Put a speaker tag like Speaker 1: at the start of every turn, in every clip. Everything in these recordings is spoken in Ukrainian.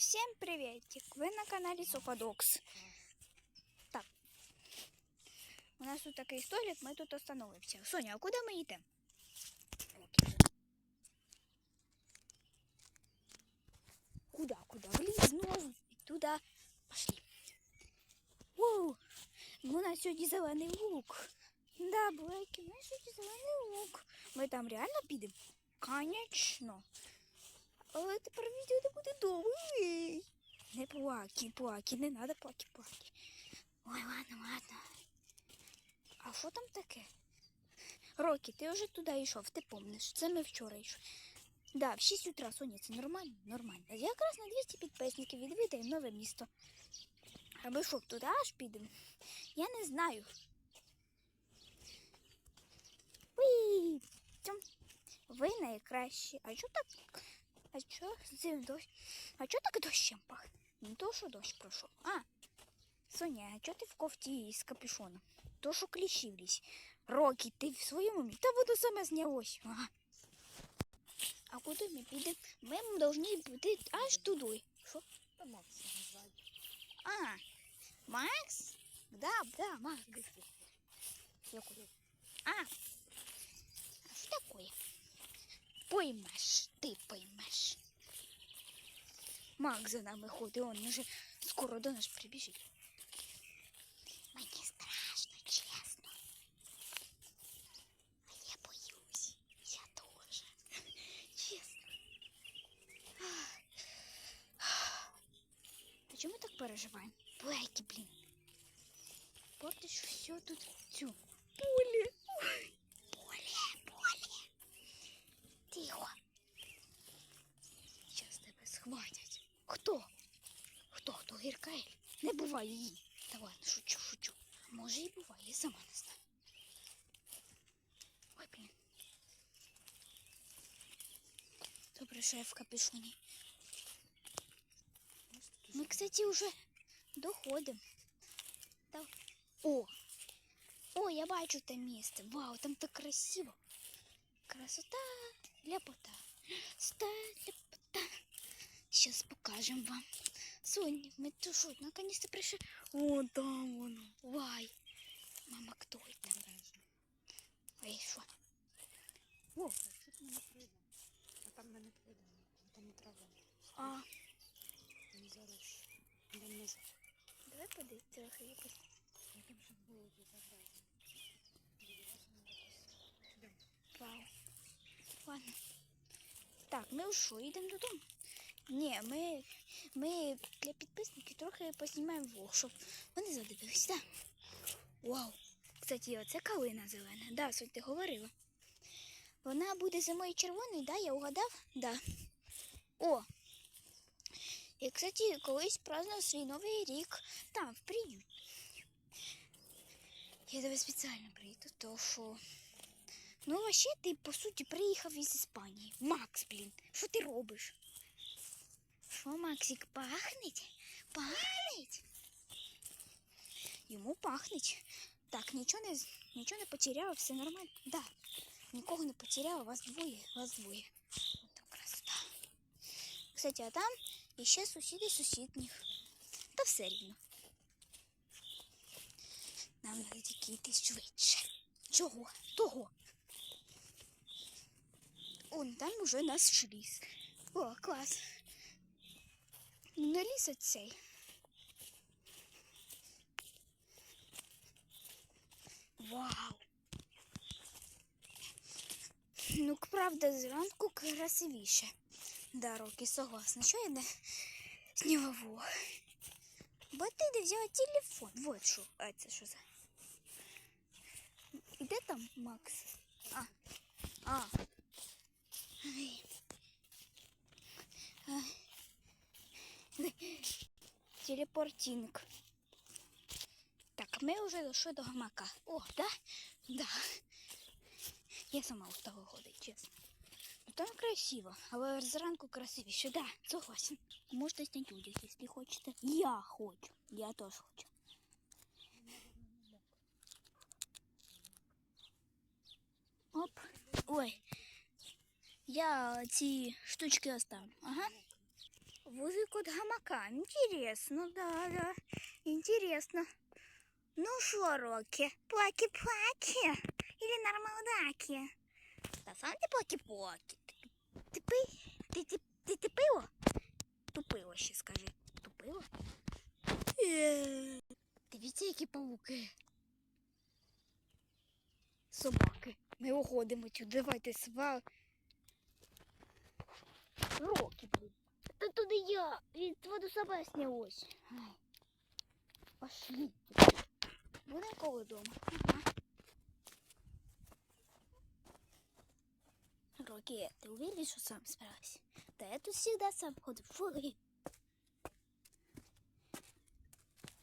Speaker 1: Всем приветик! Вы на канале Софадокс. Так. У нас тут такий столик, ми тут остановимося. Соня, а куди ми йдемо? Куда, куда? В ліс, ну, туди. Пошли. Воу! У нас сьогодні зелений лук. Да, Блекі, у нас сьогодні зелений лук. Ми там реально підемо? Конечно. Але тепер відео не буде довгий. Не плаки, плаки, не треба плаки, плаки. Ой, ладно, ладно. А що там таке? Рокі, ти вже туди йшов, ти помниш. Це ми вчора йшли. Да, в 6 утра, Соня, це нормально, нормально. Якраз на 200 підписників відвідаємо нове місто. А ми що, туди аж підемо? Я не знаю. Ви найкращі. А чого так? А з цим дощ? А чого так дощем пахне? Не то, що дощ пройшов. А, Соня, а чого ти в кофті з капюшоном? То, що кліщі в лісі. Рокі, в своєму мі? Та воно саме знялось. Ага. А куди ми підемо? Ми повинні піти аж туди. Що?
Speaker 2: Та назад.
Speaker 1: А, Макс? Да, да, Макс. Який? А, а що таке? Поймеш, ти поймеш. Макс за нами ходить, он уже скоро до нас прибіжить. Мені страшно, чесно. А я боюсь. Я тоже. Чесно. А чому ми так переживаємо? Блейки, блін. Портиш все тут цю. Хто Не буває її. Та ладно, шучу, шучу. Може і буває, я сама не знаю. Ой, блін. Добре, що я в капюшоні. Ми, кстати, уже доходимо. Та... О! О, я бачу те місце. Вау, там так красиво. Красота, ляпота. Ста, ляпота. Сейчас покажем вам. Соня, мы что, наконец-то пришли. О, там воно. Вай. Мама, кто это? Ой, що? О,
Speaker 2: Тут ми не прийдемо. А там ми не прийдемо. Там не трава.
Speaker 1: а,
Speaker 2: Не зарос. Йдемо назад.
Speaker 1: давай подивись трохи якось.
Speaker 2: Яким щоб було тут заграти.
Speaker 1: Вау. Ладно. Так, ми що, йдемо додому? Ні, ми, ми для підписників трохи познімаємо влог, щоб вони задивились, так? Вау. Кстати, оце калина зелена. Да, суть ти говорила. Вона буде зимою червоною, да, я угадав? Да. О. Я, кстати, колись празднував свій новий рік там, в приюті. Я тебе спеціально приїду, то що. Ну, вообще ти, по суті, приїхав із Іспанії. Макс, блін, що ти робиш? Що, Максик, пахнеть? Пахнеть? Йому пахнеть. Так, нічого не, нічого не потеряв, все нормально. Да, нікого не потеряв, вас двоє, вас двоє. Там красота. Кстати, а там іще сусіди сусідніх. Та все рівно. Нам треба тільки йти швидше. Чого? Того. Он там уже наш ліс. О, клас. Не ліс оцей. Вау. Ну, правда, зранку красивіше. Да, Рокі, согласна. Що я не влог? Бо ти не взяла телефон. Вот що. А це що за? Де там Макс? А. А. Ай. Ай. Телепортинг. Так, ми вже дійшли до гамака. О, да? Да. Я сама устала ходити, чесно. Ну, Там красиво, але зранку красивіше, да, согласен. Можете зняти одяг, якщо хочете. Я хочу. Я теж хочу. Оп. Ой. Я ці штучки оставлю. Ага. Возик от гамака. Интересно, да, да. Интересно. Ну що, Рокі? Плакі-плакі? Или нормалдаки? Та сам ти плакі-плакі. Ти пи? Ти, ти, ти, ти пиво? Тупило ще скажи. Тупило? Дивіться, які павуки. Собаки. Ми уходимо тут. Давайте сва. Роки, блін. Та туди я. Від воду себе снялось. Ай. Пошли. Будемо коло дома. Ага. Роки, ты уверен, что сам справишься? Да я тут всегда сам ходил. Фу.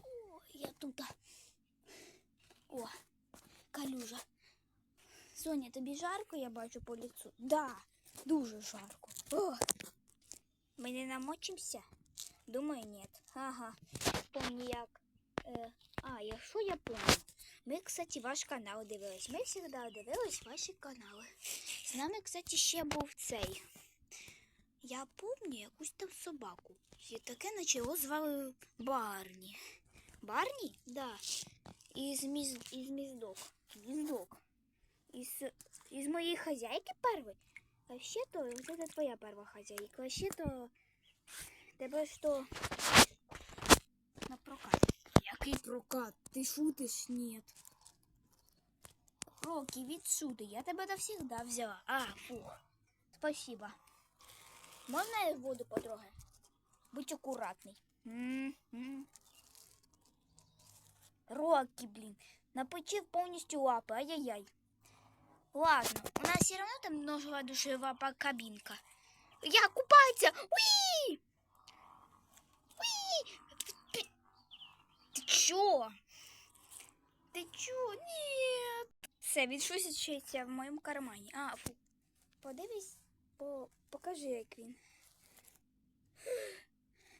Speaker 1: О, я тут. О, калюжа. Соня, тобі жарко, я бачу по лицу. Да, дуже жарко. О, ми не намочимося? Думаю, ні. Ага. Помні як. Е, а, якщо я помню. Ми, кстати, ваш канал дивились. Ми завжди дивились ваші канали. З нами, кстати, ще був цей. Я пам'ятаю якусь там собаку. І таке наче його звали Барні. Барні? Да. Із, міз... із міздок. Міздок. Із, із моєї хазяйки першої. Вообще-то, вот это твоя первая хозяйка. Вообще-то, тебе что на прокат.
Speaker 2: Який прокат? Ти шутиш? Ні.
Speaker 1: Роки, відсюди, я тебе навсегда взяла. А, фух. Спасибо. Можна я воду потрогаю? Будь аккуратный. М-м. Роки, блин. Напочив повністю лапи, ай-яй-яй. Ладно, у нас все равно там много душевая по- кабинка. Я купаться! Уи! Уи! Ты, ты чё? Ты чё? Нет! Все, відшуситься в моєму кармані. А, фу. Подивись, по, покажи, як він.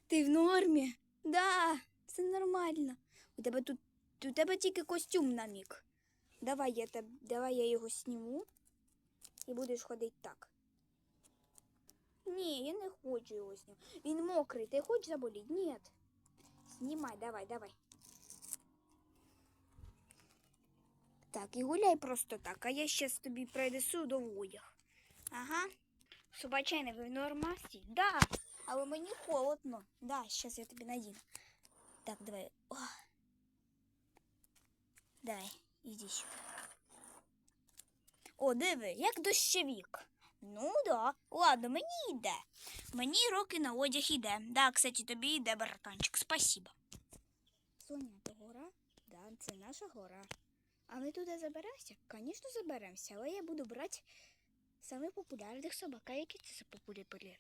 Speaker 1: Ти в нормі? Да, все нормально. У тебе тут у тебе тільки костюм на мік. Давай я теб, давай я його сніму і будеш ходити так. Ні, я не хочу його знімати. Він мокрий. Ти хочеш заболіти? Ні. Знімай, давай, давай. Так, і гуляй просто так, а я щас тобі принесу до одяг. Ага. Собачайний ви в нормасті? Да, але мені холодно. Да, щас я тобі надіну. Так, давай. О. Давай, іди сюди. О, диви, як дощовік. Ну да, ладно, мені йде. Мені роки на одяг іде. Да, кстати, тобі йде, братанчик, спасибо. Соня, це гора? Да, це наша гора. А ми туди заберемося? Звісно, заберемося, але я буду брати самих популярних собак. А які це популярні?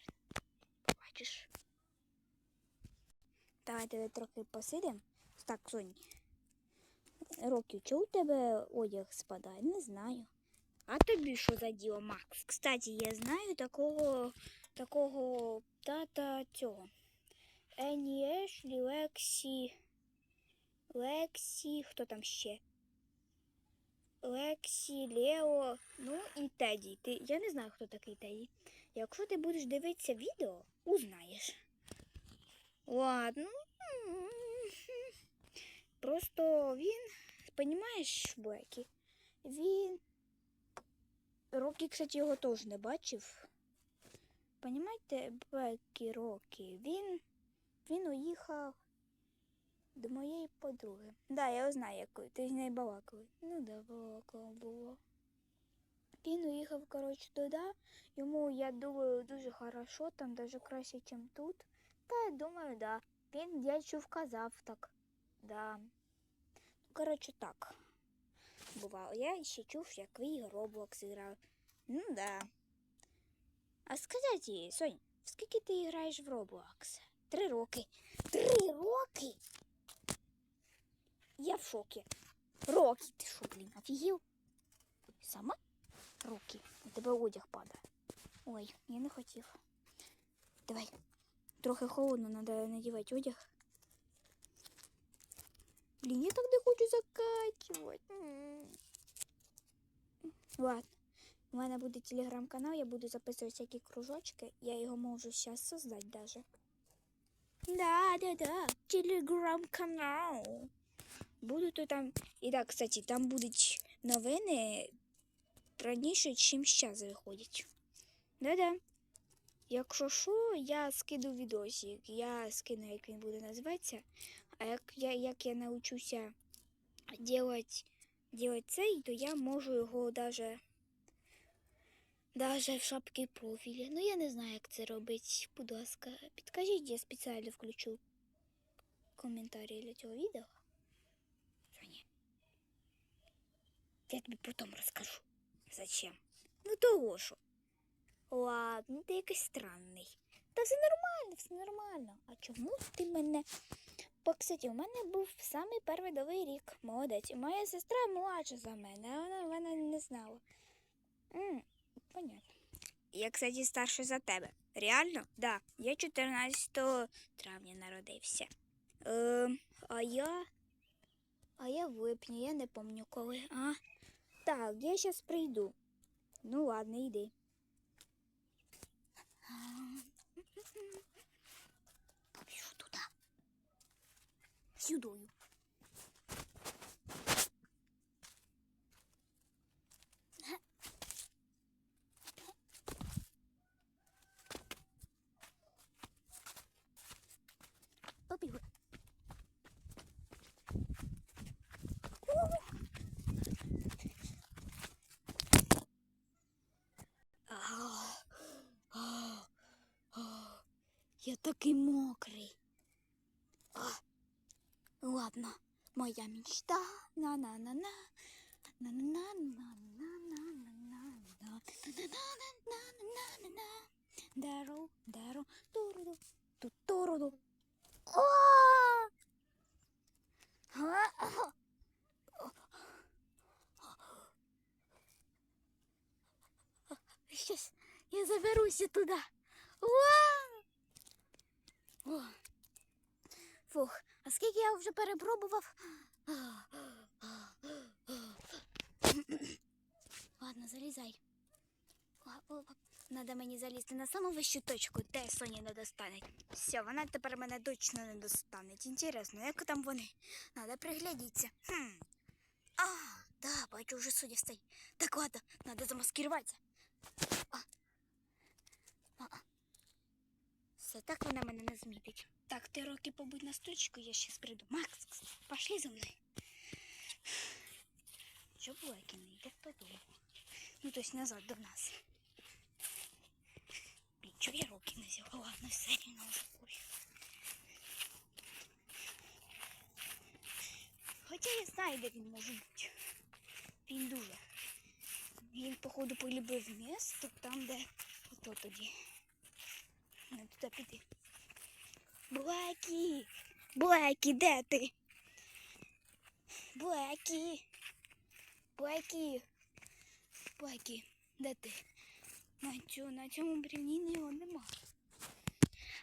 Speaker 1: Побачиш. Давайте трохи посидимо. Так, Сонь. Роки, чого у тебе одяг спадає? Не знаю. А тобі що за діло, Макс? Кстати, я знаю такого такого тата цього. Ені Ешлі, Лексі. Лексі, хто там ще? Лексі, Лео, ну і Теді. Ти, я не знаю, хто такий Теді. Якщо ти будеш дивитися відео, узнаєш. Ладно. Просто він, понімаєш, Бекі, він. Рокі, кстати, його теж не бачив. Понімаєте, Бекі Рокі, він, він уїхав до моєї подруги. Да, я знаю якої. Ти з нею балакали. Ну да, балакала було. Він уїхав, коротше, туди. Йому, я думаю, дуже хорошо, там даже краще, ніж тут. Та я думаю, да. Він, я чув, казав так. Да. Коротше, так. Бувало. Я ще чув, як ви Roblox грав. Ну да. А сказати, Сонь, скільки ти граєш в Roblox? Три роки. Три роки? Я в шокі. Роки, ти що, блін, офігів? Сама? Роки. У тебе одяг падає. Ой, я не хотів. Давай. Трохи холодно, треба надівати одяг. Блін, я так не хочу закачувати. М. Ладно. У мене буде телеграм-канал, я буду записувати всякі кружочки. Я його можу зараз создати даже. Да, да, да. Телеграм-канал. Буду то там. І так, кстати, там будуть новини раніше, чим зараз виходять. Да-да. Якщо що, я скину відосик. Я скину, як він буде називатися. А як я, як я навчуся делать, делать цей, то я можу його даже, даже в шапці профіля. Ну я не знаю, як це робить. Будь ласка, підкажіть, я спеціально включу коментарі для цього відео. Ні? Я тобі потім розкажу. Зачем? Ну того що. Ладно, ти якийсь странний. Та все нормально, все нормально. А чому ти мене Бо, кстати, у мене був самий перший новий рік. Молодець. Моя сестра младша за мене, а вона мене не знала. м понятно. Я, кстати, старша за тебе. Реально? Да. Я 14 травня народився. Е, а я. А я в липні, я не пам'ятаю коли. А? Так, я зараз прийду. Ну ладно, йди. Сюдою. Я такий мокрий. Ладно, моя мечта. На-на-на-на. На-на-на-на-на-на-на-на. На-на-на-на-на-на-на. Дару, дару, туруду! А! Щас я. Уа! О. Фух, а скільки я вже перепробував? Ладно, залізай. Надо мені залізти на саму вищу точку, де Соня не достане. Все, вона тепер мене точно не достане. Інтересно, як там вони? Надо приглядіться. Хм. А, да, бачу, вже Соня стоїть. Так, ладно, надо замаскируватися. А. А. Все, так вона мене не змітить. Так, ти роки побудь на стучку, я щас прийду. Макс, пошли за мною. Що Блекі не йде додому? Ну, то есть назад до нас. Блін, чого я руки не взяла? Ладно, все рівно вже пофіг. Хоча я знаю, де він може бути. Він дуже. Він, походу, полюбив місто там, де ото тоді. Не туди піди. Блекі! Блекі, де ти? Блекі! Блекі! Блекі, де ти? На, цю, на цьому брівні його нема.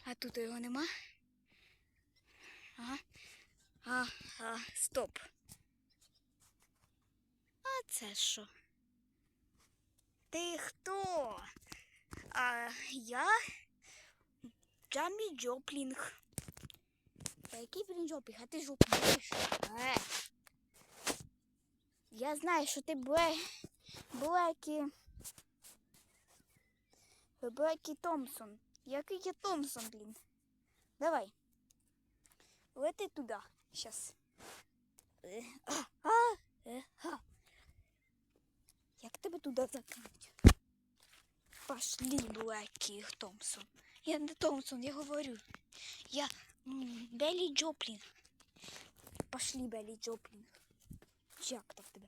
Speaker 1: А тут його нема? А? А, а, стоп. А це що? Ти хто? А я Джамі Джоплінг. А який він Джоплінг? А ти бачиш? Е. Я знаю, що ти Бле... Блекі. Блекі Томпсон. Який я Томпсон, блін? Давай. Лети туди. Щас. Е, е. Як тебе туди закинуть? Пошли, Блэки Томпсон. Я не Томпсон, я говорю. Я Беллі Джоплін. Пошли, Беллі Джоплін. Як там тебе?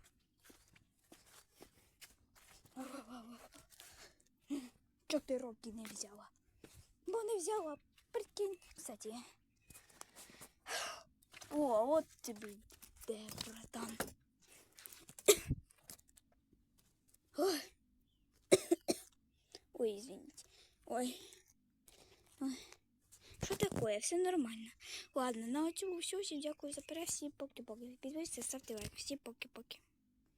Speaker 1: Чого ти роки не взяла? Бо не взяла, прикинь. Кстати. О, от тобі де, братан. Ой. Извините. Ой. Що? Все нормально. Ладно, на цьому все. Всім дякую за перегляд. Всім поки-поки. Підписуйтесь, ставте лайк. Всім поки-поки.